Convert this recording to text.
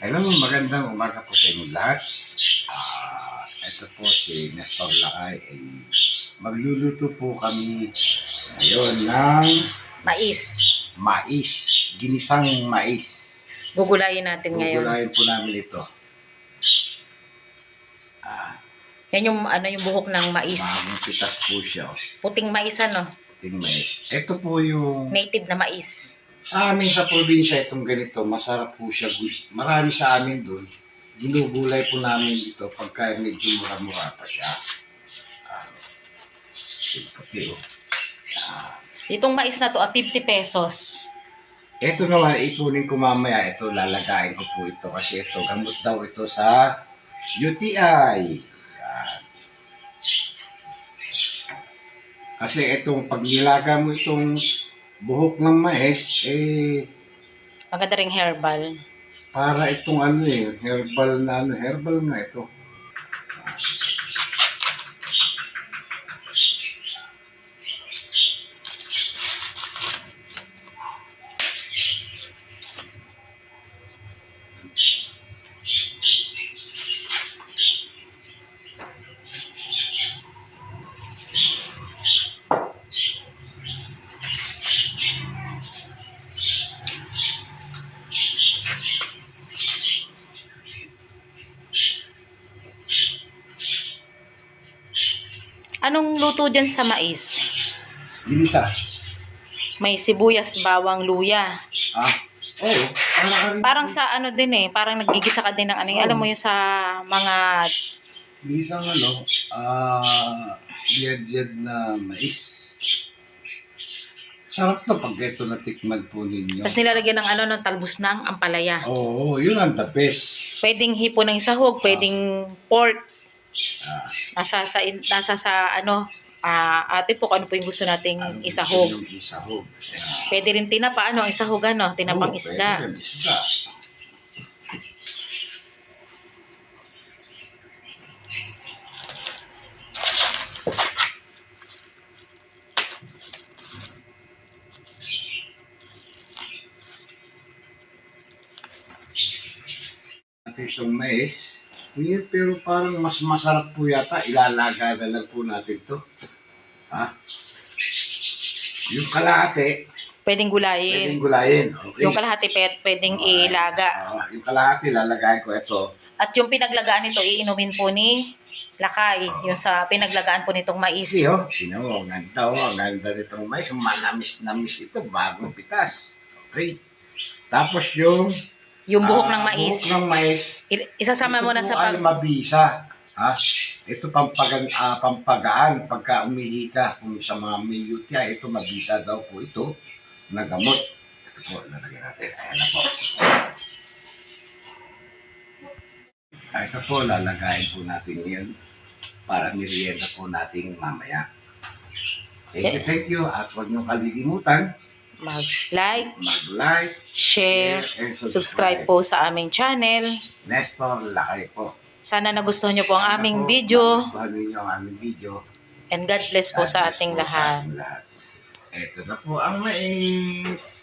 Hello, magandang umaga po sa inyo lahat. Ah, ito po si Nestor Lakay. Ay, magluluto po kami ngayon ng Mais. mais, ginisang mais. Gugulayin natin ngayon. Gugulayin po namin ito. Ah, Yan yung ano yung buhok ng mais. bagong pitas po siya. oh. Puting mais ano, Ting mais. Ito po yung native na mais. Sa amin sa probinsya itong ganito, masarap po siya. Marami sa amin doon. Ginugulay po namin dito pagka medyo mura-mura pa siya. Ah, puti oh. Ah, Itong mais na to, ah, 50 pesos. ito naman, ipunin ko mamaya. Ito, lalagayin ko po ito kasi ito, gamot daw ito sa UTI. Yan. Kasi itong pag nilaga mo itong buhok ng mais, eh, Maganda ring herbal. Para itong ano eh, herbal na ano, herbal nga ito. Anong luto dyan sa mais? Ginisa. May sibuyas, bawang, luya. Ah, oo. Parang, Parang sa ano din eh, parang nagigisa ka din ng ano, yung- alam mo yung sa mga, Ginisang ano, ah, liyad-liyad na mais. Sarap to pag ito natikman po ninyo. tapos nilalagyan ng ano, ng talbos ng ampalaya. Oo, yun ang the best. Pwedeng hipo ng sahog, pwedeng pork. Ah, Nasa sa, nasa sa ano, ah ate po kung ano po yung gusto nating anong isahog. gusto Isahog. Ah, Pwede rin tinapa, ano, isahog ano, tinapang oo, isda. pwede rin isda. At itong mais, yun, pero parang mas masarap po yata, ilalaga na lang po natin to. Ha? Yung kalahati, Pwedeng pwedeng gulayin. gulayin. Okay. Yung kalahati pwed- pwedeng ilaga. Ah, yung kalahati, lalagay ko ito. At yung pinaglagaan nito, iinumin po ni Lakay. Yung sa pinaglagaan po nitong mais. Kasi oh, sino ang ganda oh, ang ganda nitong mais. Manamis-namis ito, bagong pitas. Okay. Tapos yung Yung buhok ah, ng mais. buhok ng mais. I- Isasama mo na ito sa pag... mabisa. Ha? Ito pampagan, ah, pampagaan pagka umihi ka kung sa mga may UTI, ito mabisa daw po ito na gamot. Ito po, lalagyan natin. Ayan na po. Ah, Ito po, lalagayin po natin ngayon para merienda po natin mamaya. Thank you, thank you. At huwag niyo kalilimutan Mag-like, mag-like, share, and subscribe po sa aming channel. Nestor Lakay po. Sana nagustuhan nyo po ang Sana aming po, video. magustuhan ninyo ang aming video. And God bless po God sa bless ating po sa lahat. ating lahat. Ito na po ang mais.